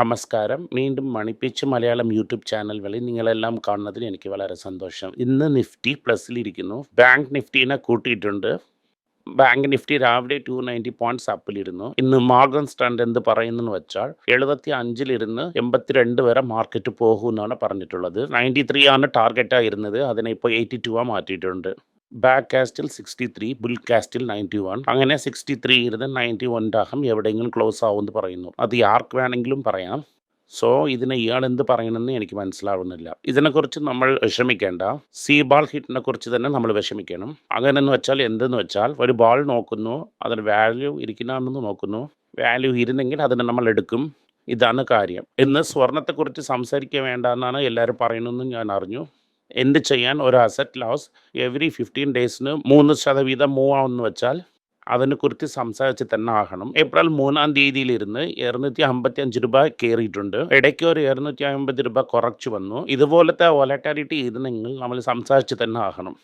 നമസ്കാരം. വീണ്ടും മണിപ്പിച്ച് Malayalam YouTube channel വഴി നിങ്ങളെല്ലാം കാണുന്നതിൽ എനിക്ക് വളരെ സന്തോഷം. ഇന്ന് നിഫ്റ്റി പ്ലസിലിരിക്കുന്നു ബാങ്ക് നിഫ്റ്റീനെ കൂട്ടിയിട്ടുണ്ട്. ബാങ്ക് നിഫ്റ്റി രാവിലെ ടു നയന്റി പോയിന്റ്സ് അപ്പിലിരുന്നു ഇന്ന് മോർഗൻ സ്റ്റാൻഡ് എന്ത് പറയുന്നെന്ന് വെച്ചാൽ എഴുപത്തി അഞ്ചിലിരുന്ന് എൺപത്തിരണ്ട് വരെ മാർക്കറ്റ് പോകുമെന്നാണ് പറഞ്ഞിട്ടുള്ളത്. നയന്റി ത്രീ ആണ് ടാർഗറ്റായിരുന്നത്. അതിനെ ഇപ്പോൾ എയ്റ്റി ടു ആ മാറ്റിയിട്ടുണ്ട്. Back castle sixty three bull castle ninety one അങ്ങനെ സിക്സ്റ്റി ത്രീ ഇരുന്ന് നയന്റി വണ്ണാകും എവിടെയെങ്കിലും ക്ലോസ് ആവുമെന്ന് പറയുന്നു. അത് ആർക്ക് വേണമെങ്കിലും പറയാം. സോ ഇതിനെ ഇയാൾ എന്ത് പറയണമെന്ന് എനിക്ക് മനസ്സിലാവുന്നില്ല. ഇതിനെക്കുറിച്ച് നമ്മൾ വിഷമിക്കേണ്ട. സി ബാൾ ഹിറ്റിനെ കുറിച്ച് തന്നെ നമ്മൾ വിഷമിക്കണം. അങ്ങനെയെന്ന് വെച്ചാൽ എന്തെന്ന് വെച്ചാൽ ഒരു ബാൾ നോക്കുന്നു അതിന് വാല്യൂ ഇരിക്കണമെന്ന് നോക്കുന്നു. വാല്യൂ ഇരുന്നെങ്കിൽ അതിനെ നമ്മൾ എടുക്കും. ഇതാണ് കാര്യം. ഇന്ന് സ്വർണത്തെക്കുറിച്ച് സംസാരിക്കുക വേണ്ട എന്നാണ് എല്ലാവരും പറയണമെന്നും ഞാൻ അറിഞ്ഞു. എന്ത് ചെയ്യാൻ ഒരു അസറ്റ് ലോസ് എവറി ഫിഫ്റ്റീൻ ഡേയ്സിന് മൂന്ന് ശതവീതം മൂവ് ആവുമെന്ന് വെച്ചാൽ അതിനെക്കുറിച്ച് സംസാരിച്ച് തന്നെ ആകണം. ഏപ്രിൽ മൂന്നാം തീയതിയിലിരുന്ന് ഇരുന്നൂറ്റി അമ്പത്തി അഞ്ച് രൂപ കയറിയിട്ടുണ്ട്. ഇടയ്ക്ക് ഒരു ഇരുന്നൂറ്റി അമ്പത് രൂപ കുറച്ച് വന്നു. ഇതുപോലത്തെ വോലറ്റാലിറ്റി ഇരുന്നെങ്കിൽ നമ്മൾ സംസാരിച്ച് തന്നെ ആകണം.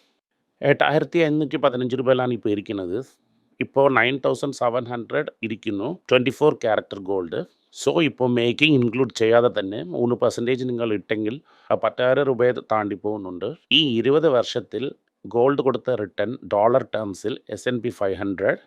എട്ടായിരത്തി അഞ്ഞൂറ്റി പതിനഞ്ച് രൂപയിലാണ് ഇപ്പോൾ ഇരിക്കുന്നത് ഇപ്പോൾ നയൻ തൗസൻഡ് സെവൻ ഹൺഡ്രഡ് ഇരിക്കുന്നു. Twenty four carat gold so ഇപ്പോൾ മേക്കിംഗ് ഇൻക്ലൂഡ് ചെയ്യാതെ തന്നെ മൂന്ന് പെർസെന്റേജ് നിങ്ങൾ ഇട്ടെങ്കിൽ ആ പത്തായിരം രൂപയെ താണ്ടി പോകുന്നുണ്ട്. ഈ ഇരുപത് വർഷത്തിൽ ഗോൾഡ് കൊടുത്ത return dollar ടേംസിൽ S N P five hundred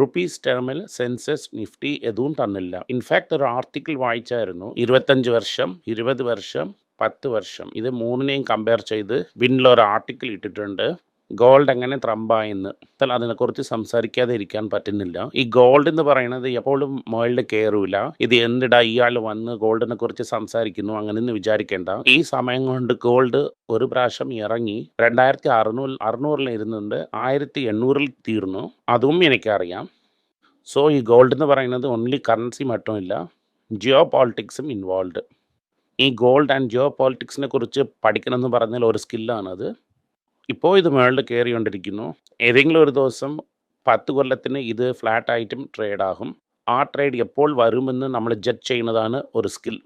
rupees ടേമിൽ സെൻസസ് നിഫ്റ്റി എതും തന്നില്ല. ഇൻഫാക്ട് ഒരു ആർട്ടിക്കിൾ വായിച്ചായിരുന്നു. ഇരുപത്തഞ്ച് വർഷം ഇരുപത് വർഷം പത്ത് വർഷം. ഇത് മൂന്നിനെയും കമ്പയർ ചെയ്ത് ബിന്നിൽ ഒരു ആർട്ടിക്കിൾ ഇട്ടിട്ടുണ്ട്. ഗോൾഡ് എങ്ങനെ ത്രമ്പായെന്ന് എന്നാൽ അതിനെക്കുറിച്ച് സംസാരിക്കാതെ ഇരിക്കാൻ പറ്റുന്നില്ല. ഈ ഗോൾഡ് എന്ന് പറയുന്നത് എപ്പോഴും മുകളിൽ കയറൂല ഇത് എന്തിടാ ഇയാൾ വന്ന് ഗോൾഡിനെ കുറിച്ച് സംസാരിക്കുന്നു? അങ്ങനെയൊന്നും വിചാരിക്കേണ്ട. ഈ സമയം കൊണ്ട് ഗോൾഡ് ഒരു പ്രാവശ്യം ഇറങ്ങി രണ്ടായിരത്തി അറുന്നൂറ് അറുന്നൂറിൽ ഇരുന്നുണ്ട്. ആയിരത്തി എണ്ണൂറിൽ തീർന്നു. അതും എനിക്കറിയാം. സോ ഈ ഗോൾഡ് എന്ന് പറയുന്നത് ഓൺലി കറൻസി മറ്റുമില്ല ജിയോ പോളിറ്റിക്സും ഇൻവോൾവ് ഈ ഗോൾഡ് ആൻഡ് ജിയോ പോളിറ്റിക്സിനെ കുറിച്ച് പഠിക്കണമെന്ന് പറഞ്ഞാൽ ഒരു സ്കില്ലാണത് ഇപ്പോൾ ഇത് മുകളിൽ കയറിക്കൊണ്ടിരിക്കുന്നു ഏതെങ്കിലും ഒരു ദിവസം പത്ത് കൊല്ലത്തിന് ഇത് ഫ്ലാറ്റ് ആയിട്ടും ട്രേഡ് ആകും. ആ ട്രേഡ് എപ്പോൾ വരുമെന്ന് നമ്മൾ ജഡ്ജ് ചെയ്യുന്നതാണ് ഒരു സ്കിൽ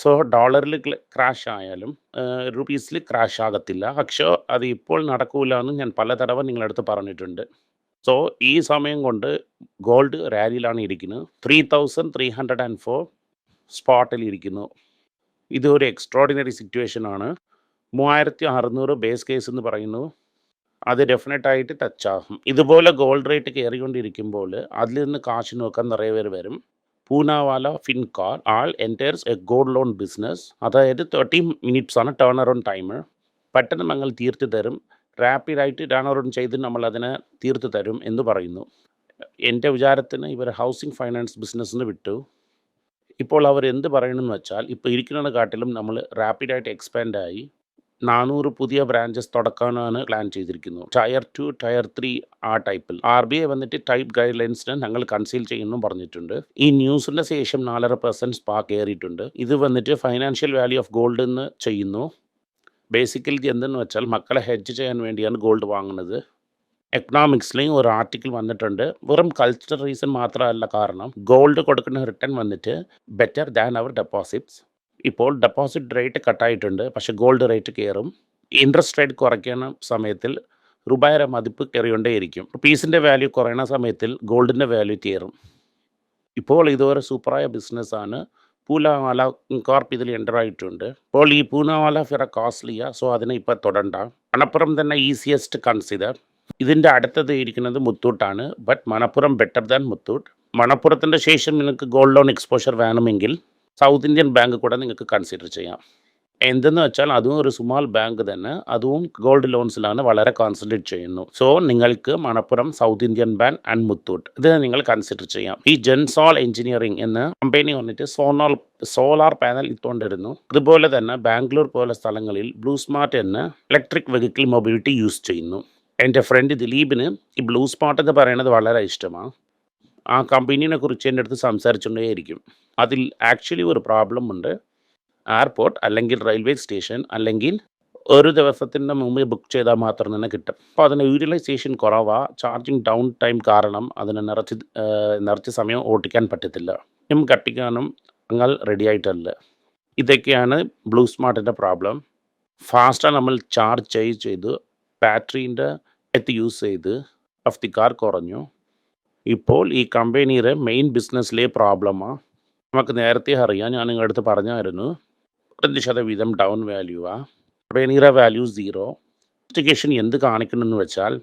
സോ ഡോളറിൽ ക്രാഷ് ആയാലും റുപ്പീസിൽ ക്രാഷ് ആകത്തില്ല. പക്ഷേ അത് ഇപ്പോൾ നടക്കൂല എന്ന് ഞാൻ പലതവണ നിങ്ങളടുത്ത് പറഞ്ഞിട്ടുണ്ട്. സോ ഈ സമയം കൊണ്ട് ഗോൾഡ് റാലിയിലാണ് ഇരിക്കുന്നത്. Three thousand three hundred and four സ്പോട്ടിൽ ഇരിക്കുന്നു. ഇത് ഒരു എക്സ്ട്രോഡിനറി സിറ്റുവേഷൻ ആണ്. മൂവായിരത്തി അറുന്നൂറ് ബേസ് കേസ് എന്ന് പറയുന്നു. അത് ടച്ച് ആകും ഇതുപോലെ ഗോൾഡ് റേറ്റ് കയറിക്കൊണ്ടിരിക്കുമ്പോൾ അതിൽ നിന്ന് കാശ് നോക്കാൻ നിറയെ പേര് വരും. പൂനാവാല ഫിൻകാർ ആൾ എന്റേഴ്സ് എ ഗോൾഡ് ലോൺ ബിസിനസ് അതായത് തേർട്ടി മിനിറ്റ്സ് ആണ് ടേൺ അറൗണ്ട് ടൈം പെട്ടെന്ന് ഞങ്ങൾ തീർത്ത് തരും. റാപ്പിഡായിട്ട് ടേൺ അറൗണ്ട് ചെയ്ത് നമ്മൾ അതിനെ തീർത്ത് തരും എന്ന് പറയുന്നു. എന്റെ വിചാരത്തിന് ഇവർ ഹൗസിംഗ് ഫൈനാൻസ് ബിസിനസ്സിന് വിട്ടു. ഇപ്പോൾ അവർ എന്ത് പറയണമെന്ന് വെച്ചാൽ ഇപ്പോൾ ഇരിക്കുന്ന കാട്ടിലും നമ്മൾ റാപ്പിഡായിട്ട് എക്സ്പാൻഡ് ആയി. നാനൂറ് പുതിയ ബ്രാഞ്ചസ് തുടക്കാനാണ് പ്ലാൻ ചെയ്തിരിക്കുന്നത് ടയർ ടു ടയർ ത്രീ ആ ടൈപ്പിൽ ആർ ബി ഐ വന്നിട്ട് ടൈപ്പ് ഗൈഡ് ലൈൻസിന് ഞങ്ങൾ കൺസീൽ ചെയ്യുന്നു പറഞ്ഞിട്ടുണ്ട്. ഈ ന്യൂസിന്റെ ശേഷം നാലര പെർസെന്റ് സ്പാ കയറിയിട്ടുണ്ട് ഇത് വന്നിട്ട് ഫൈനാൻഷ്യൽ വാല്യൂ ഓഫ് ഗോൾഡ് എന്ന് ചെയ്യുന്നു. ബേസിക്കലി എന്തെന്ന് വെച്ചാൽ മക്കളെ ഹെഡ്ജ് ചെയ്യാൻ വേണ്ടിയാണ് ഗോൾഡ് വാങ്ങുന്നത്. എക്കണോമിക്സിലെയും ഒരു ആർട്ടിക്കിൾ വന്നിട്ടുണ്ട്. വെറും കൾച്ചറൽ റീസൺ മാത്രമല്ല കാരണം. ഗോൾഡ് കൊടുക്കുന്ന റിട്ടേൺ വന്നിട്ട് ബെറ്റർ ദാൻ അവർ ഡെപ്പോസിറ്റ്സ് ഇപ്പോൾ ഡെപ്പോസിറ്റ് റേറ്റ് കട്ടായിട്ടുണ്ട്. പക്ഷേ ഗോൾഡ് റേറ്റ് കയറും. ഇൻട്രസ്റ്റ് റേറ്റ് കുറയ്ക്കുന്ന സമയത്തിൽ രൂപയുടെ മതിപ്പ് കയറിക്കൊണ്ടേയിരിക്കും. പീസിന്റെ വാല്യൂ കുറയുന്ന സമയത്തിൽ ഗോൾഡിന്റെ വാല്യൂ കയറും. ഇപ്പോൾ ഇതൊരു സൂപ്പറായ ബിസിനസ്സാണ് പൂനാവാല കോർപ്പ് ഇതിൽ എന്റർ ആയിട്ടുണ്ട്. ഇപ്പോൾ ഈ പൂനാവാല ഫിറ കോസ്റ്റ്ലിയാ സോ അതിനെ ഇപ്പോൾ തൊടണ്ട. മണപ്പുറം തന്നെ ഈസിയസ്റ്റ് കൺസിഡർ ഇതിന്റെ അടുത്തത് ഇരിക്കുന്നത് മുത്തൂട്ടാണ്. But Manappuram better than Muthoot. മണപ്പുറത്തിന്റെ ശേഷം നിങ്ങൾക്ക് ഗോൾഡ് ലോൺ എക്സ്പോഷർ വേണമെങ്കിൽ സൗത്ത് ഇന്ത്യൻ ബാങ്ക് കൂടെ നിങ്ങൾക്ക് കൺസിഡർ ചെയ്യാം. എന്തെന്ന് വെച്ചാൽ അതും ഒരു സ്മാൾ ബാങ്ക് തന്നെ അതും ഗോൾഡ് ലോൺസിലാണ് വളരെ കോൺസെൻട്രേറ്റ് ചെയ്യുന്നു. സോ നിങ്ങൾക്ക് Manappuram South Indian bank and Muthoot ഇത് നിങ്ങൾ കൺസിഡർ ചെയ്യാം. ഈ ജെൻസോൾ എഞ്ചിനീയറിംഗ് എന്ന കമ്പനി വന്നിട്ട് സോണോൾ സോളാർ പാനൽ ഇട്ടുകൊണ്ടിരുന്നു അതുപോലെ തന്നെ ബാംഗ്ലൂർ പോലെ സ്ഥലങ്ങളിൽ ബ്ലൂ സ്മാർട്ട് എന്ന ഇലക്ട്രിക് വെഹിക്കിൾ മൊബിലിറ്റി യൂസ് ചെയ്യുന്നു. എന്റെ ഫ്രണ്ട് ദിലീപിന് ഈ ബ്ലൂ സ്മാർട്ട് എന്ന് പറയുന്നത് വളരെ ഇഷ്ടമാണ്. ആ കമ്പനീനെ കുറിച്ച് എന്റെ അടുത്ത് സംസാരിച്ചുകൊണ്ടേയിരിക്കും. അതിൽ ആക്ച്വലി ഒരു പ്രോബ്ലം ഉണ്ട്. എയർപോർട്ട് അല്ലെങ്കിൽ റെയിൽവേ സ്റ്റേഷൻ അല്ലെങ്കിൽ ഒരു ദിവസത്തിന്റെ മുമ്പ് ബുക്ക് ചെയ്താൽ മാത്രം തന്നെ കിട്ടും. അപ്പോൾ അതിന് യൂട്ടിലൈസേഷൻ കുറവാണ് ചാർജിങ് ഡൗൺ ടൈം കാരണം അതിനെ നിറച്ച് നിറച്ച് സമയം ഓടിക്കാൻ പറ്റത്തില്ല. സിം കട്ടിക്കാനും നിങ്ങൾ റെഡി ആയിട്ടല്ല. ഇതൊക്കെയാണ് ബ്ലൂ സ്മാർട്ടിന്റെ പ്രോബ്ലം ഫാസ്റ്റാണ് നമ്മൾ ചാർജ് ചെയ്ത് ചെയ്ത് ബാറ്ററീന്റെ എത്ത് യൂസ് ചെയ്ത് ഓഫ് ദി കാർ കുറഞ്ഞു. ഇപ്പോൾ ഈ കമ്പനിയുടെ മെയിൻ ബിസിനസ്സിലെ പ്രോബ്ലമാണ് നമുക്ക് നേരത്തെ അറിയാം ഞാൻ നിങ്ങളുടെ അടുത്ത് പറഞ്ഞായിരുന്നു. പ്രതി ശതവീതം ഡൗൺ വാല്യൂവാ കമ്പനിയുടെ വാല്യൂ സീറോ ഇൻവെസ്റ്റിഗേഷൻ എന്ത് കാണിക്കണമെന്ന് വെച്ചാൽ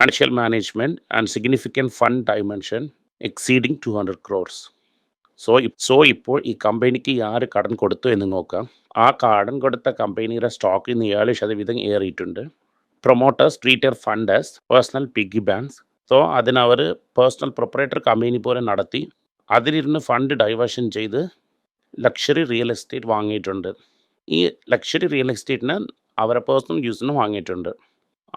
financial management and significant fund dimension exceeding two hundred crores so so ഇപ്പോൾ ഈ കമ്പനിക്ക് ആര് കടം കൊടുത്തു എന്ന് നോക്കാം. ആ കടൻ കൊടുത്ത കമ്പനിയുടെ സ്റ്റോക്ക് ഇന്ന് ഏഴ് ശതവീതം ഏറിയിട്ടുണ്ട്. Promoters treater funders personal piggy banks so അതിനവർ പേഴ്സണൽ പ്രൊപ്പറേറ്റർ കമ്പനി പോലെ നടത്തി. അതിലിരുന്ന് ഫണ്ട് ഡൈവേർഷൻ ചെയ്ത് ലക്ഷറി റിയൽ എസ്റ്റേറ്റ് വാങ്ങിയിട്ടുണ്ട്. ഈ ലക്ഷറി റിയൽ എസ്റ്റേറ്റിന് അവരെ പേഴ്സണൽ യൂസിന് വാങ്ങിയിട്ടുണ്ട്.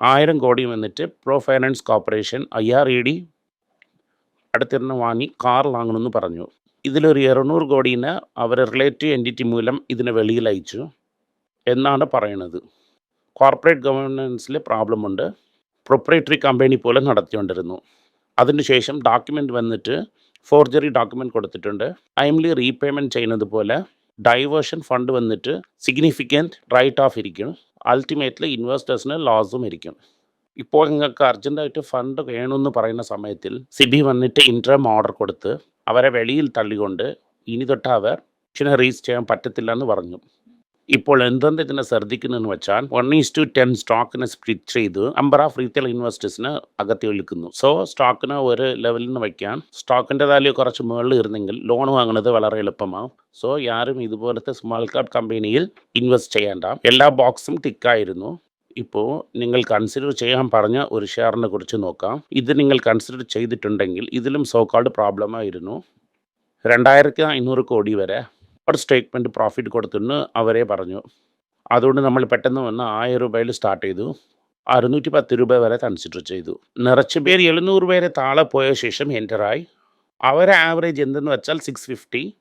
ആയിരം കോടി വന്നിട്ട് pro finance corporation I R E D അടുത്തിരുന്ന് വാങ്ങി കാർ വാങ്ങണമെന്ന് പറഞ്ഞു. ഇതിലൊരു ഇരുന്നൂറ് കോടീനെ അവർ റിലേറ്റീവ് എന്റിറ്റി മൂലം ഇതിനെ വെളിയിൽ അയച്ചു എന്നാണ് പറയുന്നത് കോർപ്പറേറ്റ് ഗവേണൻസിൽ പ്രോബ്ലമുണ്ട് പ്രൊപ്പറേറ്ററി കമ്പനി പോലെ നടത്തിക്കൊണ്ടിരുന്നു. അതിനുശേഷം ഡോക്യുമെന്റ് വന്നിട്ട് ഫോർജറി ഡോക്യുമെന്റ് കൊടുത്തിട്ടുണ്ട്. ടൈംലി റീപേയ്മെന്റ് ചെയ്യുന്നത് പോലെ ഡൈവേർഷൻ ഫണ്ട് വന്നിട്ട് സിഗ്നിഫിക്കന്റ് റൈറ്റ് ഓഫ് ഇരിക്കും അൾട്ടിമേറ്റ്ലി ഇൻവെസ്റ്റേഴ്സിന് ലോസും ഇരിക്കും. ഇപ്പോൾ നിങ്ങൾക്ക് അർജന്റായിട്ട് ഫണ്ട് വേണമെന്ന് പറയുന്ന സമയത്തിൽ സിബി വന്നിട്ട് ഇൻട്രം ഓർഡർ കൊടുത്ത് അവരെ വെളിയിൽ തള്ളിക്കൊണ്ട് ഇനി തൊട്ട് അവർ ഓപ്ഷനെ റീച്ച് ചെയ്യാൻ പറ്റത്തില്ല എന്ന് പറഞ്ഞു. ഇപ്പോൾ എന്തെന്ന് ഇതിനെ ശ്രദ്ധിക്കുന്നതെന്ന് വെച്ചാൽ വൺ ഈസ് ടു ടെൻ സ്റ്റോക്കിനെ സ്പ്ലിറ്റ് ചെയ്ത് നമ്പർ ഓഫ് റീറ്റെയിൽ ഇൻവെസ്റ്റേഴ്സിന് അകത്ത് വിളിക്കുന്നു സോ സ്റ്റോക്കിന് ഒരു ലെവലിൽ നിന്ന് വയ്ക്കാൻ സ്റ്റോക്കിന്റെ വാല്യൂ കുറച്ച് മുകളിൽ ഇരുന്നെങ്കിൽ ലോൺ വാങ്ങുന്നത് വളരെ എളുപ്പമാവും. സോ യാരും ഇതുപോലത്തെ സ്മോൾ കാപ്പ് കമ്പനിയിൽ ഇൻവെസ്റ്റ് ചെയ്യേണ്ട. എല്ലാ ബോക്സും തിക്കായിരുന്നു ഇപ്പോൾ നിങ്ങൾ കൺസിഡർ ചെയ്യാൻ പറഞ്ഞ ഒരു ഷെയറിനെ കുറിച്ച് നോക്കാം. ഇത് നിങ്ങൾ കൺസിഡർ ചെയ്തിട്ടുണ്ടെങ്കിൽ ഇതിലും സോ സോക്കാൾഡ് പ്രോബ്ലമായിരുന്നു രണ്ടായിരത്തി അഞ്ഞൂറ് കോടി വരെ ഒരു സ്റ്റേറ്റ്മെന്റ് പ്രോഫിറ്റ് കൊടുത്തെന്ന് അവരെ പറഞ്ഞു. അതുകൊണ്ട് നമ്മൾ പെട്ടെന്ന് വന്ന് ആയിരം രൂപയിൽ സ്റ്റാർട്ട് ചെയ്തു. അറുന്നൂറ്റി പത്ത് രൂപ വരെ കൺസിഡർ ചെയ്തു. നിറച്ച് പേര് എഴുന്നൂറ് പേരെ താളെ പോയ ശേഷം എന്ററായി അവരെ ആവറേജ് എന്തെന്ന് വെച്ചാൽ സിക്സ് ഫിഫ്റ്റി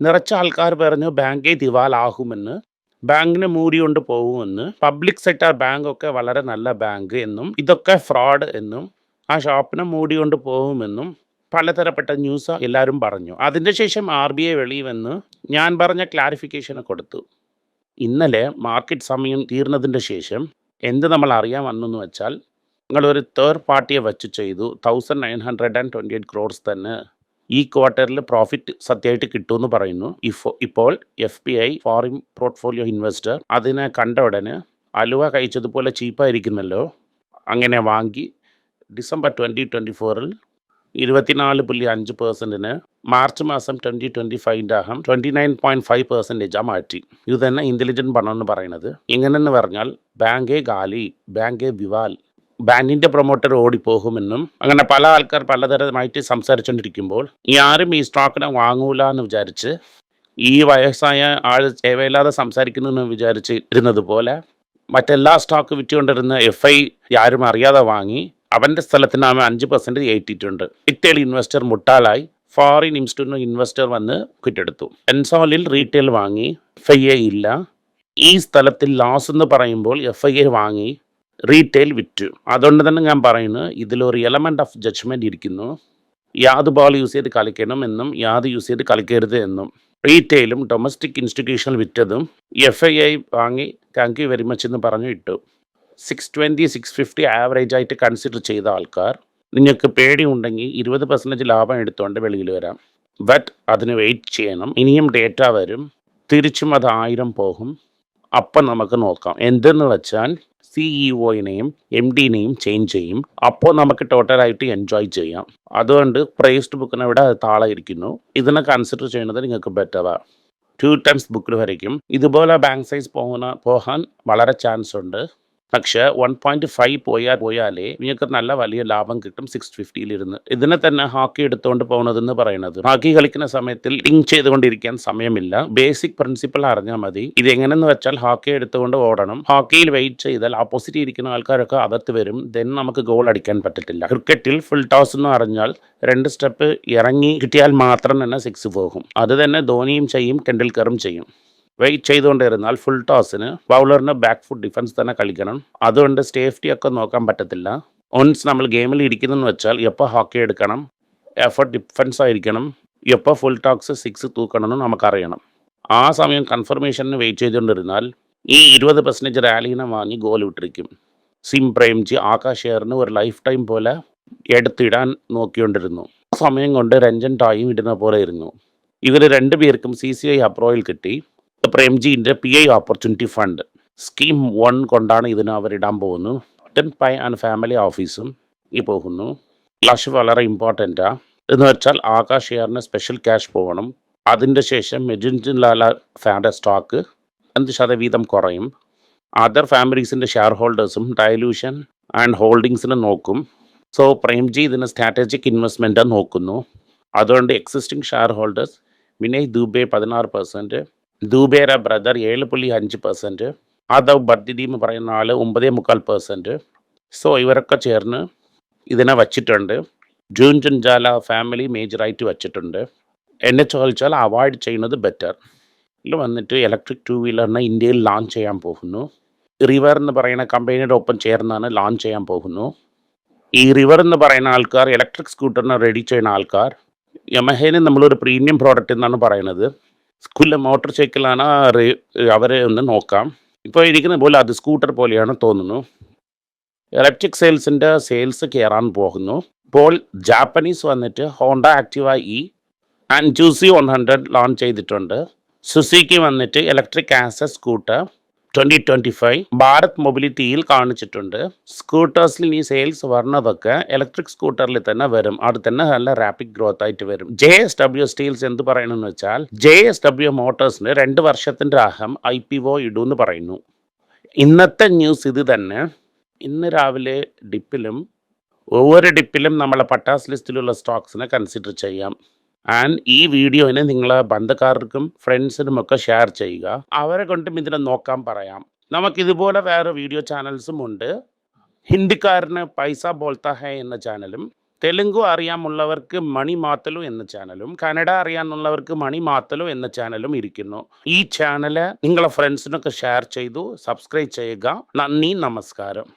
നിറച്ച ആൾക്കാർ പറഞ്ഞു ബാങ്കേ ദിവാലാകുമെന്ന് ബാങ്കിനെ മൂടിക്കൊണ്ട് പോകുമെന്ന്. പബ്ലിക് സെക്ടർ ബാങ്ക് ഒക്കെ വളരെ നല്ല ബാങ്ക് എന്നും ഇതൊക്കെ ഫ്രോഡ് എന്നും ആ ഷോപ്പിനെ മൂടിക്കൊണ്ട് പോകുമെന്നും പലതരപ്പെട്ട ന്യൂസ് എല്ലാവരും പറഞ്ഞു. അതിന്റെ ശേഷം ആർ ബി ഐ വെളിയിൽ വന്ന് ഞാൻ പറഞ്ഞ ക്ലാരിഫിക്കേഷന് കൊടുത്തു. ഇന്നലെ മാർക്കറ്റ് സമയം തീർന്നതിന്റെ ശേഷം എന്ത് നമ്മൾ അറിയാൻ വന്നെന്ന് വെച്ചാൽ നിങ്ങളൊരു തേർഡ് പാർട്ടിയെ വെച്ച് ചെയ്തു. Thousand nine hundred and twenty eight crores തന്നെ ഈ ക്വാർട്ടറിൽ പ്രോഫിറ്റ് സത്യമായിട്ട് കിട്ടുമെന്ന് പറയുന്നു. ഇഫോ ഇപ്പോൾ F P I foreign portfolio investor അതിനെ കണ്ട ഉടനെ അലുവ കഴിച്ചതുപോലെ ചീപ്പായിരിക്കുന്നല്ലോ. അങ്ങനെ വാങ്ങി ഡിസംബർ ട്വന്റി ട്വന്റി ഫോറിൽ ഇരുപത്തിനാല് പുള്ളി അഞ്ച് പേഴ്സന്റിന് മാർച്ച് മാസം ട്വന്റി ട്വന്റി ഫൈവിന്റെ അഹം ട്വന്റി നയൻ പോയിന്റ് ഫൈവ് പെർസെന്റേജാണ് മാറ്റി. ഇത് തന്നെ ഇന്റലിജന്റ് പണമെന്ന് പറയുന്നത്. എങ്ങനെയെന്ന് പറഞ്ഞാൽ ബാങ്കേ ഗാലി ബാങ്കേ വിവാൽ ബാങ്കിന്റെ പ്രൊമോട്ടർ ഓടിപ്പോകുമെന്നും അങ്ങനെ പല ആൾക്കാർ പലതരമായിട്ട് സംസാരിച്ചുകൊണ്ടിരിക്കുമ്പോൾ ഈ ആരും ഈ സ്റ്റോക്കിനെ വാങ്ങൂല എന്ന് വിചാരിച്ച് ഈ വയസ്സായ ആൾ ചേവയില്ലാതെ സംസാരിക്കുന്നു വിചാരിച്ച് ഇരുന്നത് പോലെ മറ്റെല്ലാ സ്റ്റോക്ക് വിറ്റുകൊണ്ടിരുന്ന എഫ് ഐ ആരും അറിയാതെ വാങ്ങി അവന്റെ സ്ഥലത്തിന് അവൻ അഞ്ച് പെർസെന്റ് ഏറ്റിട്ടുണ്ട് റീറ്റെയിൽ ഇൻവെസ്റ്റർ മുട്ടാലായി ഫോറിൻ ഇൻസ്റ്റിറ്റ്യൂട്ട് ഇൻവെസ്റ്റർ വന്ന് കിട്ടെടുത്തു എൻസോളിൽ റീറ്റെയിൽ വാങ്ങി എഫ് ഐ എ ഇല്ല. ഈ സ്ഥലത്തിൽ ലോസ് എന്ന് പറയുമ്പോൾ എഫ് ഐ എ വാങ്ങി റീറ്റെയിൽ വിറ്റു. അതുകൊണ്ട് തന്നെ ഞാൻ പറയുന്നു ഇതിലൊരു എലമെന്റ് ഓഫ് ജഡ്ജ്മെന്റ് ഇരിക്കുന്നു. യാത് ബോൾ യൂസ് ചെയ്ത് കളിക്കണം എന്നും യാത് യൂസ് ചെയ്ത് കളിക്കരുത് എന്നും. റീറ്റെയിലും ഡൊമസ്റ്റിക് ഇൻസ്റ്റിറ്റ്യൂഷനിൽ വിറ്റതും എഫ് ഐ ഐ വാങ്ങി താങ്ക് യു വെരി മച്ച് എന്ന് പറഞ്ഞു ഇട്ടു. Six twenty six fifty average ആയിട്ട് കൺസിഡർ ചെയ്ത ആൾക്കാർ നിങ്ങൾക്ക് പേടി ഉണ്ടെങ്കിൽ ഇരുപത് പെർസെന്റേജ് ലാഭം എടുത്തുകൊണ്ട് വെളിയിൽ വരാം. ബട്ട് അതിന് വെയിറ്റ് ചെയ്യണം. ഇനിയും ഡേറ്റ വരും. തിരിച്ചും അത് ആയിരം പോകും. അപ്പം നമുക്ക് നോക്കാം. എന്തെന്ന് വെച്ചാൽ സിഇഒയിനെയും എം ഡിനെയും ചേഞ്ച് ചെയ്യും. അപ്പോൾ നമുക്ക് ടോട്ടലായിട്ട് എൻജോയ് ചെയ്യാം. അതുകൊണ്ട് പ്രൈസ്ഡ് ബുക്കിനെ ഇവിടെ താളെ ഇരിക്കുന്നു. ഇതിനെ കൺസിഡർ ചെയ്യുന്നത് നിങ്ങൾക്ക് ബെറ്ററാണ് ടു ടൈംസ് ബുക്കിൽ വരയ്ക്കും. ഇതുപോലെ ബാങ്ക് സൈസ് പോകുന്ന പോകാൻ വളരെ ചാൻസ് ഉണ്ട്. പക്ഷേ വൺ പോയിന്റ് ഫൈവ് പോയാൽ പോയാലേ നിങ്ങൾക്ക് നല്ല വലിയ ലാഭം കിട്ടും സിക്സ് ഫിഫ്റ്റിയിലിരുന്ന് ഇതിനെ തന്നെ ഹോക്കി എടുത്തുകൊണ്ട് പോകുന്നതെന്ന് പറയുന്നത് ഹോക്കി കളിക്കുന്ന സമയത്തിൽ ലിങ്ക് ചെയ്തുകൊണ്ടിരിക്കാൻ സമയമില്ല. ബേസിക് പ്രിൻസിപ്പിൾ അറിഞ്ഞാൽ മതി. ഇത് എങ്ങനെയെന്ന് വെച്ചാൽ ഹോക്കി എടുത്തുകൊണ്ട് ഓടണം. ഹോക്കിയിൽ വെയിറ്റ് ചെയ്താൽ ഓപ്പോസിറ്റ് ഇരിക്കുന്ന ആൾക്കാരൊക്കെ അകത്ത് വരും. ദെൻ നമുക്ക് ഗോൾ അടിക്കാൻ പറ്റത്തില്ല. ക്രിക്കറ്റിൽ ഫുൾ ടോസ് എന്ന് അറിഞ്ഞാൽ രണ്ട് സ്റ്റെപ്പ് ഇറങ്ങി കിട്ടിയാൽ മാത്രം തന്നെ സിക്സ് പോകും. അത് തന്നെ ധോണിയും ചെയ്യും ടെണ്ടുൽക്കറും ചെയ്യും. വെയിറ്റ് ചെയ്തുകൊണ്ടിരുന്നാൽ ഫുൾ ടോസിന് ബൗളറിന് ബാക്ക് ഫുഡ് ഡിഫൻസ് തന്നെ കളിക്കണം. അതുകൊണ്ട് സേഫ്റ്റി ഒക്കെ നോക്കാൻ പറ്റത്തില്ല. ഒൻസ് നമ്മൾ ഗെയിമിൽ ഇരിക്കുന്നെന്ന് വെച്ചാൽ എപ്പോൾ ഹോക്കി എടുക്കണം? എഫർട്ട് ഡിഫൻസ് ആയിരിക്കണം. എപ്പോൾ ഫുൾ ടോക്സ് സിക്സ് തൂക്കണമെന്ന് നമുക്കറിയണം. ആ സമയം കൺഫർമേഷന് വെയിറ്റ് ചെയ്തുകൊണ്ടിരുന്നാൽ ഈ ഇരുപത് പെർസെന്റേജ് റാലീനെ വാങ്ങി ഗോൾ വിട്ടിരിക്കും സിം പ്രേംജി ആകാശ് എയറിന് ഒരു ലൈഫ് ടൈം പോലെ എടുത്തിടാൻ നോക്കിക്കൊണ്ടിരുന്നു. ആ സമയം കൊണ്ട് രഞ്ജൻ ടായും ഇടുന്ന പോലെ ഇരുന്നു. ഇവർ രണ്ടുപേർക്കും സി സി ഐ അപ്രൂവൽ കിട്ടി. പ്രേംജിന്റെ P I opportunity fund. Scheme one കൊണ്ടാണ് ഇതിന് അവരിടാൻ പോകുന്നു ടെൻ പൈ ആൻഡ് ഫാമിലി ഓഫീസും ഈ പോകുന്നു. ക്യാഷ് വളരെ ഇമ്പോർട്ടന്റാണ് എന്ന് വെച്ചാൽ ആകാശ് ഷെയറിന് സ്പെഷ്യൽ ക്യാഷ് പോകണം. അതിന്റെ ശേഷം മെജിൻജിൻ ലാല ഫാന്റെ സ്റ്റോക്ക് അഞ്ച് ശതവീതം കുറയും. അതർ ഫാമിലീസിന്റെ ഷെയർ ഹോൾഡേഴ്സും ഡയലൂഷൻ ആൻഡ് ഹോൾഡിങ്സിനെ നോക്കും. സോ പ്രേംജി ഇതിന് സ്ട്രാറ്റജിക് ഇൻവെസ്റ്റ്മെന്റ് നോക്കുന്നു. അതുകൊണ്ട് existing share holders Vinay Dubey പതിനാറ് പെർസെന്റ് ദുബേര ബ്രദർ ഏഴ് പുള്ളി അഞ്ച് പെർസെന്റ് ആദവ് ബർദിദി എന്ന് പറയുന്ന ആൾ ഒമ്പതേ മുക്കാൽ പെർസെന്റ് സോ ഇവരൊക്കെ ചേർന്ന് ഇതിനെ വച്ചിട്ടുണ്ട്. ജൂൻ ജാല ഫാമിലി മേജറായിട്ട് വച്ചിട്ടുണ്ട്. എന്നെ ചോദിച്ചാൽ അവോയ്ഡ് ചെയ്യുന്നത് ബെറ്റർ ഇതിൽ വന്നിട്ട് ഇലക്ട്രിക് ടു വീലറിനെ ഇന്ത്യയിൽ ലോഞ്ച് ചെയ്യാൻ പോകുന്നു. റിവർ എന്ന് പറയുന്ന കമ്പനിയുടെ ഒപ്പം ചേർന്നാണ് ലോഞ്ച് ചെയ്യാൻ പോകുന്നു. ഈ റിവർ എന്ന് പറയുന്ന ആൾക്കാർ ഇലക്ട്രിക് സ്കൂട്ടറിനെ റെഡി ചെയ്യുന്ന ആൾക്കാർ യമഹേനെ നമ്മളൊരു പ്രീമിയം പ്രോഡക്റ്റ് എന്നാണ് പറയുന്നത്. സ്കൂളിലെ മോട്ടോർ സൈക്കിളാണ് അവരെ ഒന്ന് നോക്കാം. ഇപ്പോൾ ഇരിക്കുന്ന പോലെ അത് സ്കൂട്ടർ പോലെയാണ് തോന്നുന്നു. ഇലക്ട്രിക് സെയിൽസിന്റെ സെയിൽസ് കയറാൻ പോകുന്നു. ഇപ്പോൾ ജാപ്പനീസ് വന്നിട്ട് Honda Activa E and Q C one hundred launch ചെയ്തിട്ടുണ്ട്. സുസുക്കി വന്നിട്ട് ഇലക്ട്രിക് ആസ scooter. Twenty twenty five Bharat മൊബിലിറ്റിയിൽ കാണിച്ചിട്ടുണ്ട്. സ്കൂട്ടേഴ്സിൽ ഈ സെയിൽസ് വരുന്നതൊക്കെ ഇലക്ട്രിക് സ്കൂട്ടറിൽ തന്നെ വരും. അത് തന്നെ നല്ല റാപ്പിഡ് ഗ്രോത്ത് ആയിട്ട് വരും. ജെ എസ് ഡബ്ല്യു സ്റ്റീൽസ് എന്ത് പറയണമെന്ന് വെച്ചാൽ ജെ എസ് ഡബ്ല്യു മോട്ടോഴ്സിന് രണ്ട് വർഷത്തിന്റെ അഹം ഐ പി ഒ ഇടൂന്ന് പറയുന്നു. ഇന്നത്തെ ന്യൂസ് ഇത് തന്നെ ഇന്ന് രാവിലെ ഡിപ്പിലും ഒവ്വൊരു ഡിപ്പിലും നമ്മളെ പട്ടാസ് ലിസ്റ്റിലുള്ള സ്റ്റോക്സിനെ കൺസിഡർ ചെയ്യാം. ആൻഡ് ഈ വീഡിയോനെ നിങ്ങളെ ബന്ധുക്കാർക്കും ഫ്രണ്ട്സിനും ഒക്കെ ഷെയർ ചെയ്യുക. അവരെ കൊണ്ടും ഇതിനെ നോക്കാൻ പറയാം. നമുക്കിതുപോലെ വേറെ വീഡിയോ ചാനൽസും ഉണ്ട്. ഹിന്ദിക്കാരന് പൈസ ബോൾത്ത ഹേ എന്ന ചാനലും തെലുങ്കു അറിയാമുള്ളവർക്ക് മണി മാത്തലു എന്ന ചാനലും കന്നഡ അറിയാമെന്നുള്ളവർക്ക് മണി മാത്തലു എന്ന ചാനലും ഇരിക്കുന്നു. ഈ ചാനൽ നിങ്ങളെ ഫ്രണ്ട്സിനൊക്കെ ഷെയർ ചെയ്തു സബ്സ്ക്രൈബ് ചെയ്യുക. നന്ദി നമസ്കാരം.